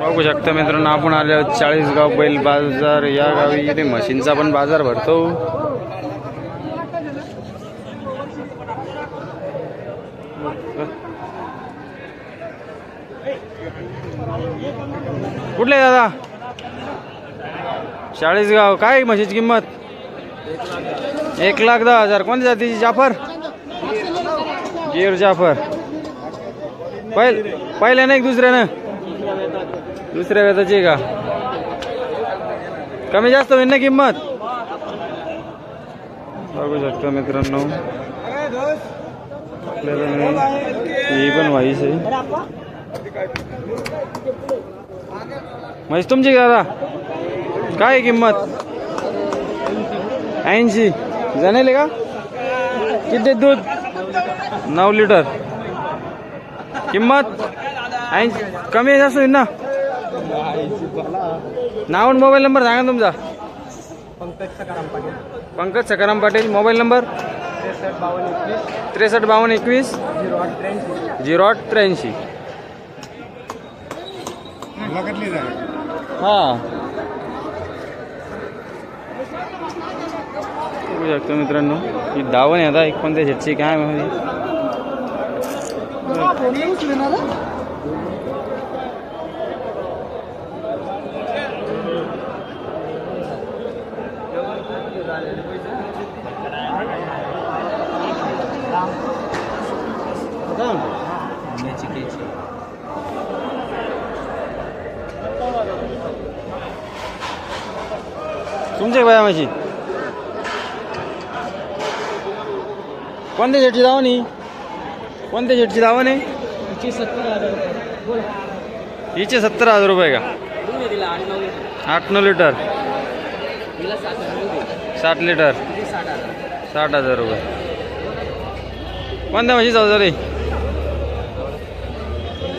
बघू शकता मित्रांनो आपण आले चाळीसगाव बैल बाजार. या गावी इथे म्हशींचा पण बाजार भरतो. कुठले दादा? चाळीसगाव. काय म्हशीची किंमत? एक लाख दहा हजार. कोणत्या जातीची? जाफर? गिर जाफर. पहिल पहिल्यानं नाही दुसऱ्यानं? दुसऱ्या वेताची का. कमी जास्त होईल ना किंमत? बघू शकता मित्रांनो. आपल्याला ही पण वाईस आहे. म्हैस तुमची दादा काय आहे किंमत? ऐंशी. जाणेले का? किती दूध? नऊ लिटर. किंमत? ऐंशी. कमी जास्त होईल ना? नाव आणि मोबाईल नंबर सांगा ना तुमचा. पंकज सकाराम पाटील. Mobile number? त्रेसष्ट बावन्न एकवीस. झिरो आठ त्र्याऐंशी. हां. बघू शकतो मित्रांनो ही दावण आहे आता एक पण त्या शेटची काय माहिती तुमचे बाया माझी कोणत्या शेटची दावण नाही कोणत्या शेटची दावण आहे? हिचे सत्तर हजार रुपये का? आठ नऊ लिटर. साठ लिटर. साठ हजार रुपये. कोणत्या म्हशी हजार आहे?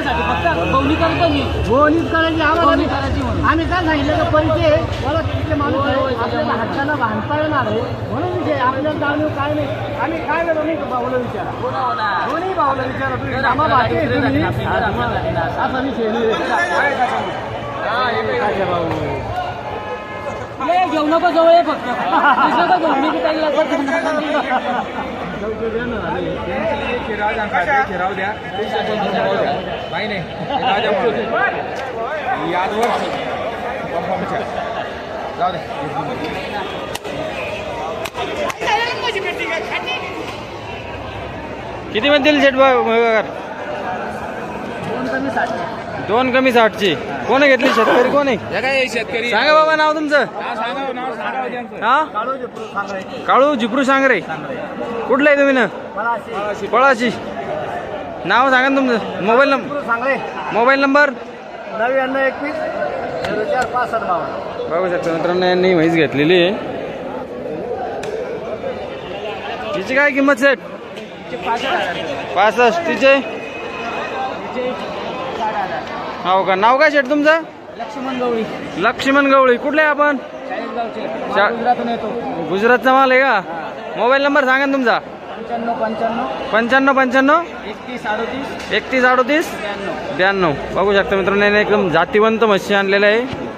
काय खातं? तिथे नाही लागलं, जातला काय खातं का? तुम्हाला जाणून दिलं मी. बघू शकता हे म्हशीच्यावर तुमच्यासाठी फक्त मी बोवणीच करायची आम्हाला करायची आम्ही काय सांगितलं का पैसे मला तिथे माणूस आहे, आपल्याला हाताला बांधता येणार आहे म्हणून विषय आपल्याला जाणीव काय नाही. आम्ही काय नाही तुम्ही भाऊला विचारा? दोन्ही भाऊला विचारा? तुम्ही कामा बाकी आहे. तुम्ही. असा विषय नाही. भाऊ घेऊ नको जवळ फक्त. घेऊ नको काही किती दिली शेट बघा दोन कमी साठ दोन कमी साठची. कोण घेतली? शेतकरी कोण आहे? शेतकरी? सांगा बाबा नाव तुमचं. हा काळू जिपरू सांगरे. कुठलं आहे तुम्ही ना? नाव सांगा ना तुमचं. मोबाईल नंबर सांगले मोबाईल नंबर? नव्याण्णव एकवीस झिरो चार पासष्ट बावन्न बघू शकता मित्रांनो यांनी म्हैस घेतलेली आहे. तिची काय किंमत सेट पासष्ट. तिचे? हो का? नाव काय शेट तुमचं? लक्ष्मण गवळी. लक्ष्मण गवळी. कुठले आहे आपण? चाळीसगावचे चा- गुजरातून येतो. गुजरातचा माल आहे का? मोबाईल नंबर सांगा ना तुमचा. पंच्याण्णव पंच्याण्णव. पंच्याण्णव पंच्याण्णव. एकतीस अडोतीस. एकतीस अडोतीस. ब्याण्णव. ब्याण्णव. बघू शकता मित्रांनो याने एकदम जातीवंत म्हशी आणलेल्या आहे.